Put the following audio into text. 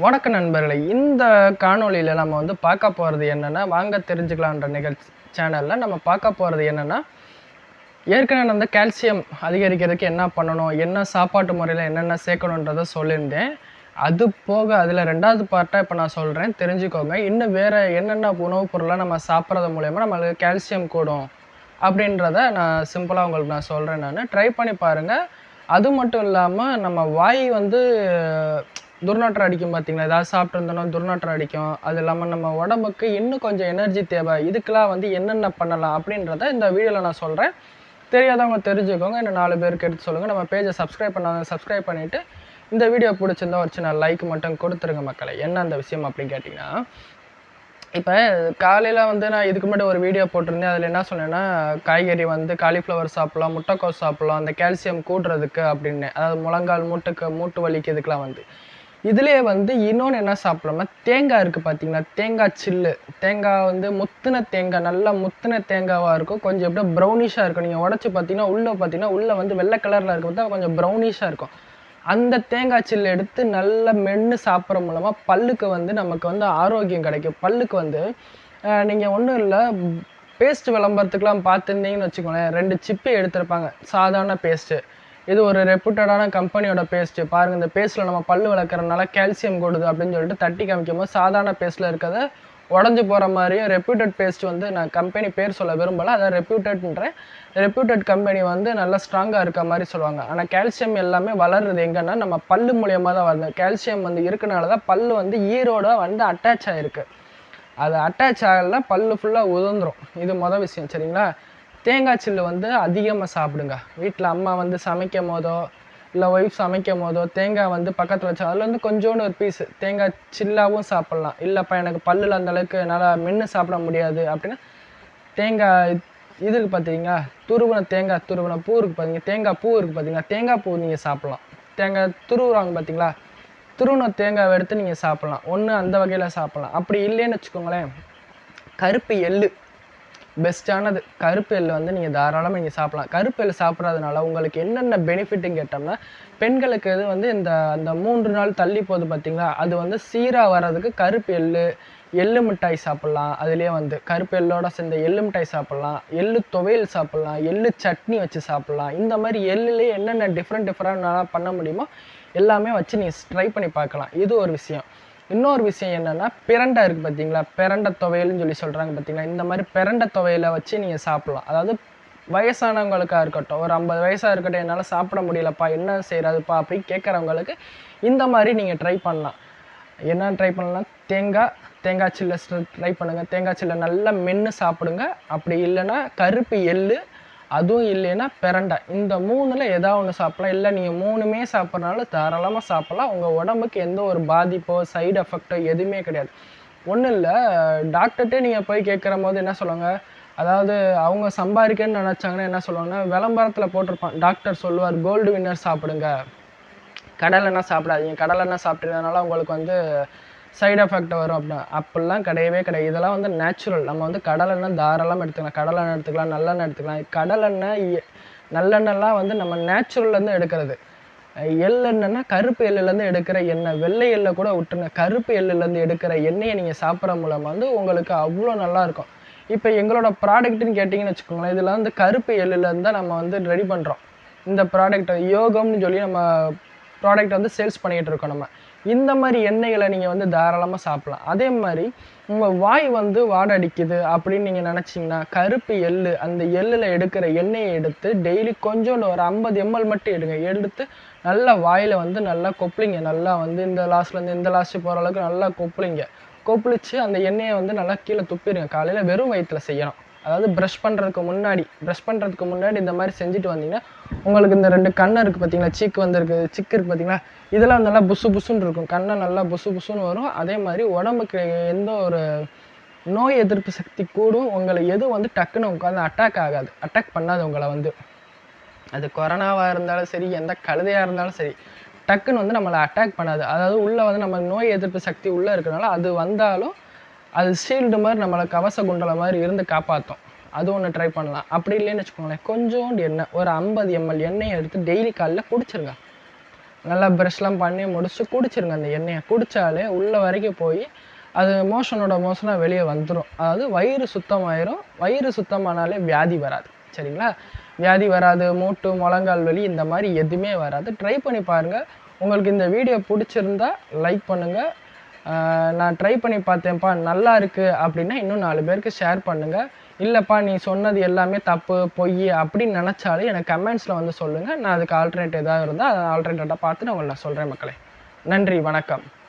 வணக்க நண்பர்களே இந்த காணொளியில் நம்ம வந்து பார்க்க போகிறது என்னென்னா வாங்க தெரிஞ்சுக்கலான்ற நிகழ்ச்சி சேனலில் நம்ம பார்க்க போகிறது என்னென்னா ஏற்கனவே நான் வந்து கால்சியம் அதிகரிக்கிறதுக்கு என்ன பண்ணணும் என்ன சாப்பாட்டு முறையில் என்னென்ன சேர்க்கணுன்றதை சொல்லியிருந்தேன். அது போக அதில் ரெண்டாவது பார்ட்டாக இப்போ நான் சொல்கிறேன் தெரிஞ்சுக்கோங்க. இன்னும் வேறு என்னென்ன உணவுப் பொருளாக நம்ம சாப்பிட்றது மூலயமா நம்மளுக்கு கால்சியம் கூடும் அப்படின்றத நான் சிம்பிளாக உங்களுக்கு நான் சொல்கிறேன் நான். ட்ரை பண்ணி பாருங்கள் அது மட்டும் இல்லாமல் நம்ம வாய் வந்து துர்நாற்றம் அடிக்கும் பார்த்தீங்களா? ஏதாவது சாப்பிட்டு இருந்தோம்னா துர்நாற்றம் அடிக்கும். அது இல்லாமல் நம்ம உடம்புக்கு இன்னும் கொஞ்சம் எனர்ஜி தேவை. இதுக்கெலாம் வந்து என்னென்ன பண்ணலாம் அப்படின்றத இந்த வீடியோவில் நான் சொல்கிறேன் தெரியாதவங்க தெரிஞ்சுக்கோங்க. இன்னும் நாலு பேருக்கு எடுத்து சொல்லுங்கள் நம்ம பேஜை சப்ஸ்கிரைப் பண்ணாங்க சப்ஸ்கிரைப் பண்ணிவிட்டு இந்த வீடியோ பிடிச்சிருந்தா ஒரு சின்ன லைக் மட்டும் கொடுத்துருங்க மக்களை. என்ன அந்த விஷயம் அப்படின்னு கேட்டிங்கன்னா இப்போ காலையில் வந்து நான் இதுக்கு முன்னாடி ஒரு வீடியோ போட்டிருந்தேன். அதில் என்ன சொன்னேன்னா காய்கறி வந்து காலிஃப்ளவர் சாப்பிட்லாம் முட்டைக்கோஸ் சாப்பிட்லாம் அந்த கால்சியம் கூடுறதுக்கு அப்படின்னு. அதாவது முழங்கால் மூட்டுக்கு மூட்டு வலிக்கு இதுக்கெலாம் வந்து. இதுலேயே வந்து இன்னொன்று என்ன சாப்பிட்லாமா தேங்காய் இருக்குது பார்த்தீங்களா தேங்காய் சில்லு. தேங்காய் வந்து முத்தின தேங்காய் நல்லா முத்தின தேங்காவாக இருக்கும். கொஞ்சம் எப்படியும் ப்ரௌனிஷாக இருக்கும். நீங்கள் உடச்சி பார்த்தீங்கன்னா உள்ளே பார்த்தீங்கன்னா உள்ளே வந்து வெள்ளை கலரில் இருக்கும் தான் கொஞ்சம் ப்ரௌனிஷாக இருக்கும். அந்த தேங்காய் சில்லு எடுத்து நல்லா மென்று சாப்பிட்ற மூலமாக பல்லுக்கு வந்து நமக்கு வந்து ஆரோக்கியம் கிடைக்கும். பல்லுக்கு வந்து நீங்கள் ஒன்றும் இல்லை பேஸ்ட் விளம்பரத்துக்குலாம் பார்த்துருந்தீங்கன்னு வச்சுக்கோங்களேன் ரெண்டு சிப்பி எடுத்திருப்பாங்க. சாதாரண பேஸ்ட்டு இது ஒரு ரெப்யூட்டடான கம்பெனியோட பேஸ்ட்டு பாருங்கள் இந்த பேஸ்ட்டில் நம்ம பல் விளக்குறதுனால கால்சியம் கொடுது அப்படின்னு சொல்லிட்டு தட்டி காமிக்கும் போது சாதாரண பேஸ்ட்டில் இருக்கிறத உடஞ்சி போகிற மாதிரியும் ரெப்யூட்டட் பேஸ்ட் வந்து நான் கம்பெனி பேர் சொல்ல விரும்பலை. அதான் ரெப்யூட்டட்ன்ற ரெப்யூட்டட் கம்பெனி வந்து நல்லா ஸ்ட்ராங்காக இருக்க மாதிரி சொல்லுவாங்க. ஆனால் கால்சியம் எல்லாமே வளர்றது எங்கன்னா நம்ம பல்லு மூலியமாக தான் வருது கால்சியம் வந்து இருக்கனால தான் பல் வந்து ஈரோட வந்து அட்டாச் ஆகிருக்கு அது அட்டாச் ஆகலைன்னா பல்லு ஃபுல்லாக உதந்துடும் இது மொதல் விஷயம் சரிங்களா? தேங்காய் சில்லு வந்து அதிகமாக சாப்பிடுங்க. வீட்டில் அம்மா வந்து சமைக்கும் போதோ இல்லை ஒய்ஃப் சமைக்கும் போதோ தேங்காய் வந்து பக்கத்தில் வச்சு அதில் வந்து கொஞ்சோண்டு ஒரு பீஸ் தேங்காய் சில்லாகவும் சாப்பிட்லாம். இல்லைப்பா எனக்கு பல்லில் அந்த அளவுக்கு நல்லா மென்று சாப்பிட முடியாது அப்படின்னா தேங்காய் இதுக்கு இருக்குது பார்த்தீங்களா துருவன தேங்காய் துருவன பூ இருக்குது பார்த்தீங்க தேங்காய் பூ இருக்குது பார்த்தீங்கன்னா தேங்காய் பூ நீங்கள் சாப்பிட்லாம். தேங்காய் துருவுறாங்க பார்த்தீங்களா துருவன தேங்காவை எடுத்து நீங்கள் சாப்பிட்லாம். ஒன்று அந்த வகையில் சாப்பிட்லாம். அப்படி இல்லைன்னு வச்சுக்கோங்களேன் கருப்பு எள்ளு. பெஸ்ட்டானது கருப்பு எள்ளு வந்து நீங்கள் தாராளமாக நீங்கள் சாப்பிடலாம். கருப்பு எள்ளு சாப்பிட்றதுனால உங்களுக்கு என்னென்ன பெனிஃபிட்டுன்னு கேட்டோம்னா பெண்களுக்கு இது வந்து இந்த அந்த மூன்று நாள் தள்ளி போகுது பார்த்திங்களா அது வந்து சீராக வர்றதுக்கு கருப்பு எள்ளு எள்ளு மிட்டாய் சாப்பிட்லாம். அதுலேயே வந்து கருப்பு எள்ளோட சேர்ந்த எள்ளு மிட்டாய் சாப்பிட்லாம். எள்ளு துவையல் சாப்பிட்லாம். எள்ளு சட்னி வச்சு சாப்பிட்லாம். இந்த மாதிரி எள்ளுலேயே என்னென்ன டிஃப்ரெண்ட் டிஃப்ரெண்ட் பண்ண முடியுமோ எல்லாமே வச்சு நீங்கள் ட்ரை பண்ணி பார்க்கலாம். இது ஒரு விஷயம். இன்னொரு விஷயம் என்னென்னா பிரண்டை இருக்குது பார்த்தீங்களா பிரண்டை துவையல்னு சொல்லி சொல்கிறாங்க பார்த்தீங்களா இந்த மாதிரி பிரண்டை துவையலை வச்சு நீங்கள் சாப்பிட்லாம். அதாவது வயசானவங்களுக்காக இருக்கட்டும் ஒரு ஐம்பது வயசாக இருக்கட்டும் என்னால் சாப்பிட முடியலப்பா என்ன செய்கிறதுப்பா அப்படின்னு கேட்குறவங்களுக்கு இந்த மாதிரி நீங்கள் ட்ரை பண்ணலாம். என்ன ட்ரை பண்ணலாம்? தேங்காய் தேங்காய் சில்லை ட்ரை பண்ணுங்கள் தேங்காய் சில்லை நல்லா மென்று சாப்பிடுங்க. அப்படி இல்லைன்னா கருப்பு எள்ளு அதுவும் இல்லைன்னா பிரண்டை. இந்த மூணில் ஏதாவது ஒன்று சாப்பிட்லாம். இல்லை நீங்கள் மூணுமே சாப்பிட்றனால தாராளமாக சாப்பிட்லாம். உங்கள் உடம்புக்கு எந்த ஒரு பாதிப்போ சைடு எஃபெக்டோ எதுவுமே கிடையாது. ஒன்றும் இல்லை டாக்டர்கிட்டே நீங்கள் போய் கேட்குற போது என்ன சொல்லுவாங்க? அதாவது அவங்க சம்பாதிக்கன்னு நினச்சாங்கன்னா என்ன சொல்லுவாங்கன்னா விளம்பரத்தில் போட்டிருப்பான். டாக்டர் சொல்லுவார் கோல்டு வின்னர் சாப்பிடுங்க. கடலைன்னா சாப்பிடாதீங்க. கடலைன்னா சாப்பிட்றதுனால உங்களுக்கு வந்து சைடு எஃபெக்ட் வரும் அப்படின்னா அப்படிலாம் கிடையவே கிடையாது. இதெல்லாம் வந்து நேச்சுரல் நம்ம வந்து கடலெண்ணெய் தாராளமாக எடுத்துக்கலாம். கடலெண்ணெய் எடுத்துக்கலாம் நல்லெண்ணெய் எடுத்துக்கலாம். கடலெண்ணெய் நல்லெண்ணெய்லாம் வந்து நம்ம நேச்சுரல்லேருந்து எடுக்கிறது. எள்ளெண்ணெய்னா கருப்பு எள்ளுலேருந்து எடுக்கிற எண்ணெய் வெள்ளை எள்ளை கூட விட்டுருங்க கருப்பு எள்ளுலேருந்து எடுக்கிற எண்ணெயை நீங்கள் சாப்பிட்ற மூலமாக வந்து உங்களுக்கு அவ்வளோ நல்லாயிருக்கும் இப்போ எங்களோட ப்ராடக்ட்டுன்னு கேட்டிங்கன்னு வச்சுக்கோங்களேன் இதில் வந்து கருப்பு எள்ளுலேருந்து தான் நம்ம வந்து ரெடி பண்ணுறோம் இந்த ப்ராடக்ட் யோகம்னு சொல்லி நம்ம ப்ராடக்ட் வந்து சேல்ஸ் பண்ணிகிட்டு இருக்கோம் நம்ம. இந்த மாதிரி எண்ணெய்களை நீங்கள் வந்து தாராளமாக சாப்பிட்லாம். அதே மாதிரி உங்கள் வாய் வந்து வாடை அடிக்குது அப்படின்னு நீங்கள் நினச்சிங்கன்னா கருப்பு எள்ளு அந்த எள்ளில் எடுக்கிற எண்ணெயை எடுத்து டெய்லி கொஞ்சோண்டு ஒரு ஐம்பது எம்எல் மட்டும் எடுங்க. எடுத்து நல்லா வாயில் வந்து நல்லா கொப்பளிங்க. நல்லா வந்து இந்த லாஸ்ட்லேருந்து இந்த லாஸ்ட்டு போகிற அளவுக்கு நல்லா கொப்பளிங்க. கொப்பளிச்சு அந்த எண்ணெயை வந்து நல்லா கீழே துப்பிடுங்க. காலையில் வெறும் வயிற்றில் செய்யணும். அதாவது ப்ரஷ் பண்ணுறதுக்கு முன்னாடி ப்ரஷ் பண்ணுறதுக்கு முன்னாடி இந்த மாதிரி செஞ்சுட்டு வந்தீங்கன்னா உங்களுக்கு இந்த ரெண்டு கண்ணை இருக்குது பார்த்தீங்களா சீக்கு வந்திருக்கு சிக்கு இருக்குது பார்த்தீங்களா இதெல்லாம் நல்லா புசு புசுன்னு இருக்கும். கண்ணை நல்லா புசு புசுன்னு வரும். அதே மாதிரி உடம்புக்கு எந்த ஒரு நோய் எதிர்ப்பு சக்தி கூடும். உங்களை எதுவும் வந்து டக்குன்னு உட்காந்து அட்டாக் ஆகாது. அட்டாக் பண்ணாது உங்களை வந்து. அது கொரோனாவாக இருந்தாலும் சரி எந்த கழுதையாக இருந்தாலும் சரி டக்குன்னு வந்து நம்மளை அட்டாக் பண்ணாது. அதாவது உள்ளே வந்து நம்ம நோய் எதிர்ப்பு சக்தி உள்ளே இருக்கிறனால அது வந்தாலும் அது ஷீல்டு மாதிரி நம்மளை கவச குண்டலை மாதிரி இருந்து காப்பாற்றும் அது ஒன்று ட்ரை பண்ணலாம். அப்படி இல்லைன்னு வச்சுக்கோங்களேன் கொஞ்சோண்டு எண்ணெய் ஒரு ஐம்பது எம்எல் எண்ணெயை எடுத்து டெய்லி காலைல குடிச்சிருங்க. நல்லா ப்ரஷ்லாம் பண்ணி முடிச்சு குடிச்சிருங்க அந்த எண்ணெயை. குடித்தாலே உள்ள வரைக்கும் போய் அது மோஷனோட மோஷனாக வெளியே வந்துடும் அதாவது வயிறு சுத்தமாயிரும். வயிறு சுத்தமானாலே வியாதி வராது. சரிங்களா? வியாதி வராது. மூட்டு முழங்கால் வலி இந்த மாதிரி எதுவுமே வராது. ட்ரை பண்ணி பாருங்கள் உங்களுக்கு இந்த வீடியோ பிடிச்சிருந்தா லைக் பண்ணுங்கள் நான் ட்ரை பண்ணி பார்த்தேன்ப்பா நல்லா இருக்குது அப்படின்னா இன்னும் நாலு பேருக்கு ஷேர் பண்ணுங்கள் இல்லைப்பா நீ சொன்னது எல்லாமே தப்பு பொய் அப்படின்னு நினச்சாலே எனக்கு கமெண்ட்ஸில் வந்து சொல்லுங்கள் நான் அதுக்கு ஆல்டர்னேட் எதாவது இருந்தால் அதை ஆல்டர்னேட்டாக பார்த்து நான் உங்களை சொல்கிறேன் மக்களே. நன்றி வணக்கம்.